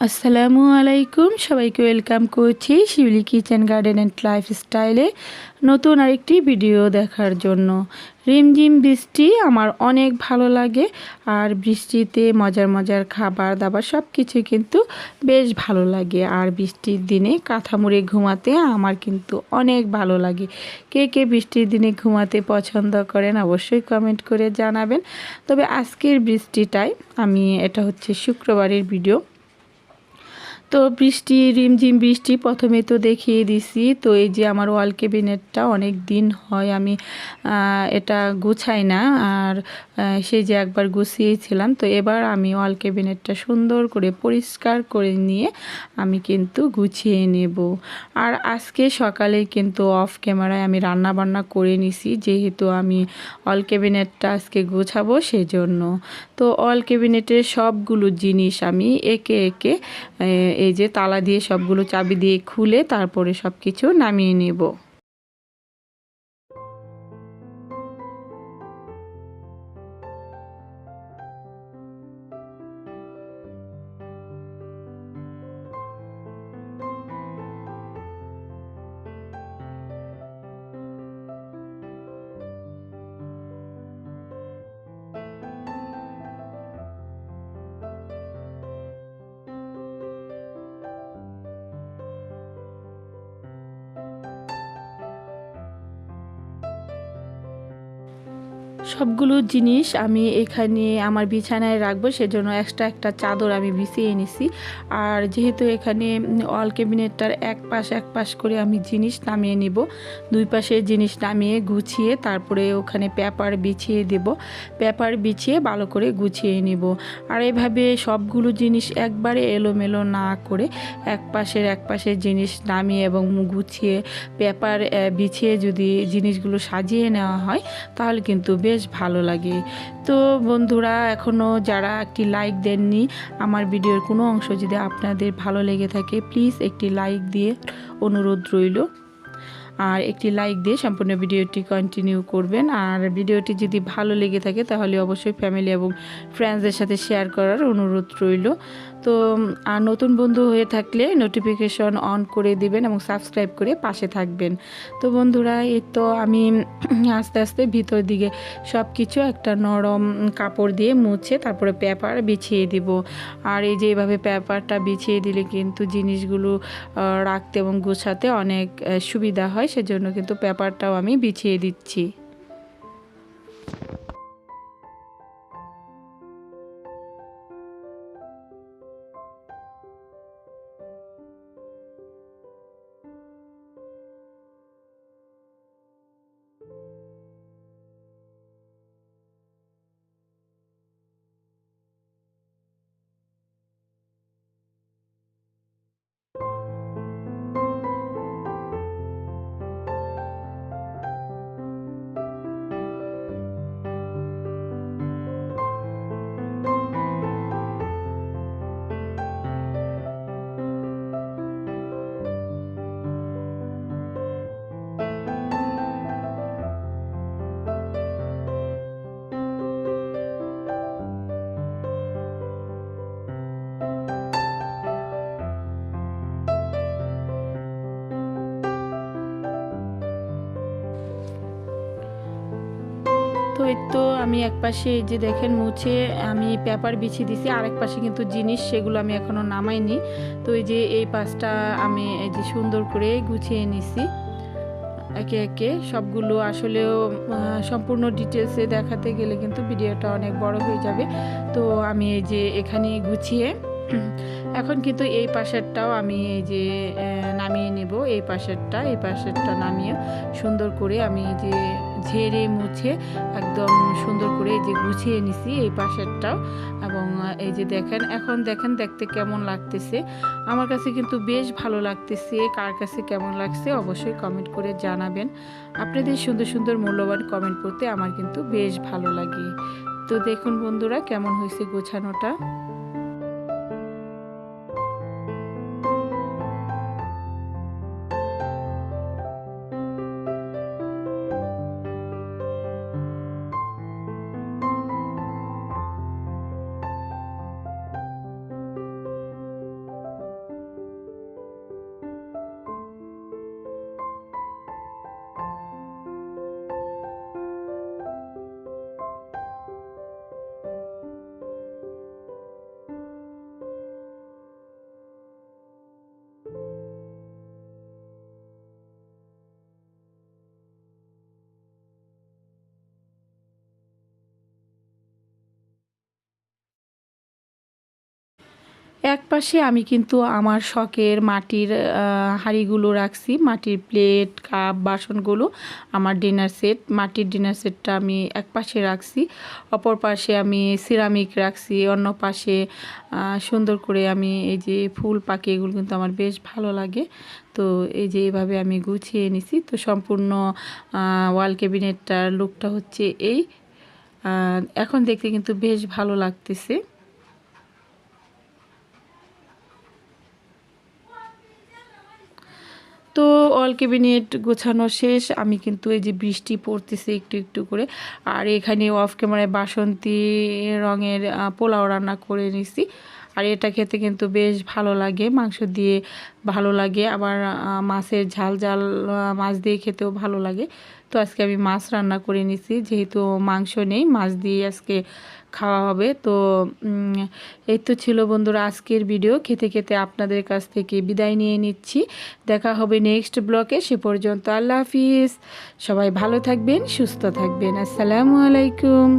আসসালামু আলাইকুম। সবাইকে ওয়েলকাম করছি শিউলি কিচেন গার্ডেন অ্যান্ড লাইফস্টাইলে নতুন আরেকটি ভিডিও দেখার জন্য। রিমঝিম বৃষ্টি আমার অনেক ভালো লাগে আর বৃষ্টিতে মজার মজার খাবার দাবার সব কিছুই কিন্তু বেশ ভালো লাগে আর বৃষ্টির দিনে কাঁথা মুড়ে ঘুমাতে আমার কিন্তু অনেক ভালো লাগে। কে কে বৃষ্টির দিনে ঘুমাতে পছন্দ করেন অবশ্যই কমেন্ট করে জানাবেন। তবে আজকের বৃষ্টিটাই আমি, এটা হচ্ছে শুক্রবারের ভিডিও। তো বৃষ্টি, রিমঝিম বৃষ্টি প্রথমে তো দেখিয়ে দিছি। তো এই যে আমার ওয়াল ক্যাবিনেটটা অনেক দিন হয় আমি এটা গুছাই না। আর সেই যে একবার গুছিয়েছিলাম, তো এবার আমি ওয়াল ক্যাবিনেটটা সুন্দর করে পরিষ্কার করে নিয়ে আমি কিন্তু গুছিয়ে নেব। আর আজকে সকালে কিন্তু অফ ক্যামেরায় আমি রান্না বান্না করে নিছি, যেহেতু আমি অল ক্যাবিনেটটা আজকে গোছাবো সেজন্য। তো অল ক্যাবিনেটের সবগুলো জিনিস আমি একে একে এই যে তালা দিয়ে সবগুলো চাবি দিয়ে খুলে তারপরে সব কিছু নামিয়ে নেব। সবগুলো জিনিস আমি এখানে আমার বিছানায় রাখব, সেজন্য এক্সট্রা একটা চাদর আমি বিছিয়ে নিছি। আর যেহেতু এখানে অল ক্যাবিনেটটার এক পাশ এক পাশ করে আমি জিনিস নামিয়ে নিব, দুই পাশে জিনিস নামিয়ে গুছিয়ে তারপরে ওখানে পেপার বিছিয়ে দেব। পেপার বিছিয়ে ভালো করে গুছিয়ে নিব। আর এভাবে সবগুলো জিনিস একবারে এলোমেলো না করে এক পাশের এক পাশের জিনিস নামিয়ে এবং গুছিয়ে পেপার বিছিয়ে যদি জিনিসগুলো সাজিয়ে নেওয়া হয়, তাহলে কিন্তু বেশ ভালো লাগে। তো বন্ধুরা এখনও যারা একটি লাইক দেননি, আমার ভিডিওর কোনো অংশ যদি আপনাদের ভালো লেগে থাকে প্লিজ একটি লাইক দিয়ে অনুরোধ রইল। আর একটি লাইক দিয়ে সম্পূর্ণ ভিডিওটি কন্টিনিউ করবেন। আর ভিডিওটি যদি ভালো লেগে থাকে, তাহলে অবশ্যই ফ্যামিলি এবং ফ্রেন্ডসদের সাথে শেয়ার করার অনুরোধ রইল। তো, আর নতুন বন্ধু হয়ে থাকলে নোটিফিকেশন অন করে দিবেন এবং সাবস্ক্রাইব করে পাশে থাকবেন। তো বন্ধুরা, এই তো আমি আস্তে আস্তে ভিতর দিকে সব কিছু একটা নরম কাপড় দিয়ে মুছে তারপরে পেপার বিছিয়ে দিব। আর এই যে এইভাবে পেপারটা বিছিয়ে দিলে কিন্তু জিনিসগুলো রাখতে এবং গোছাতে অনেক সুবিধা হয়। সেজন্য কিন্তু পেপারটাও আমি বিছিয়ে দিচ্ছি। তো এই তো আমি এক পাশে এই যে দেখেন মুছে আমি পেপার বিছিয়ে দিছি, আরেক পাশে কিন্তু জিনিস সেগুলো আমি এখনও নামাইনি। তো এই যে এই পাশটা আমি এই যে সুন্দর করে গুছিয়ে নিছি। একে একে সবগুলো আসলেও সম্পূর্ণ ডিটেলসে দেখাতে গেলে কিন্তু ভিডিওটা অনেক বড় হয়ে যাবে। তো আমি এই যে এখানে গুছিয়ে, এখন কিন্তু এই পাশেরটাও আমি এই যে নামিয়ে নেব। এই পাশেরটা এই পাশেরটা নামিয়ে সুন্দর করে আমি যে ঝেড়ে মুছে একদম সুন্দর করে এই যে গুছিয়ে নিছি এই পাশেরটাও। এবং এই যে দেখেন, এখন দেখেন দেখতে কেমন লাগতেছে। আমার কাছে কিন্তু বেশ ভালো লাগতেছে। কার কাছে কেমন লাগছে অবশ্যই কমেন্ট করে জানাবেন। আপনাদের সুন্দর সুন্দর মূল্যবান কমেন্ট করতে আমার কিন্তু বেশ ভালো লাগে। তো দেখুন বন্ধুরা, কেমন হয়েছে গোছানোটা? পাশে আমি কিন্তু আমার শখের মাটির হাঁড়িগুলো রাখছি। মাটির প্লেট, কাপ, বাসনগুলো আমার ডিনার সেট। মাটির ডিনার সেটটা আমি এক পাশে রাখছি। অপর পাশে আমি সিরামিক রাখছি। অন্য পাশে সুন্দর করে আমি এই যে ফুল পাখি এগুলো কিন্তু আমার বেশ ভালো লাগে। তো এই যে এইভাবে আমি গুছিয়ে নিছি। তো সম্পূর্ণ ওয়াল ক্যাবিনেটটার লুকটা হচ্ছে এই। এখন দেখতে কিন্তু বেশ ভালো লাগতেছে। তো অল ক্যাবিনেট গোছানো শেষ। আমি কিন্তু এই যে বৃষ্টি পড়তেছে একটু একটু করে। আর এখানে অফ ক্যামেরায় বাসন্তী রঙের পোলাও রান্না করে নিছি। আর এটা খেতে কিন্তু বেশ ভালো লাগে। মাংস দিয়ে ভালো লাগে। আবার মাছের ঝাল ঝাল মাছ দিয়ে খেতেও ভালো লাগে। তো আজকে আমি মাছ রান্না করে নিছি। যেহেতু মাংস নেই, মাছ দিয়ে আজকে খাওয়া হবে। তো এই তো ছিল বন্ধুরা আজকের ভিডিও খেতে খেতে আপনাদের কাছ থেকে বিদায় নিয়ে নিচ্ছি। দেখা হবে নেক্সট ব্লকে সে পর্যন্ত আল্লাহ হাফিজ। সবাই ভালো থাকবেন, সুস্থ থাকবেন। আসসালামু আলাইকুম।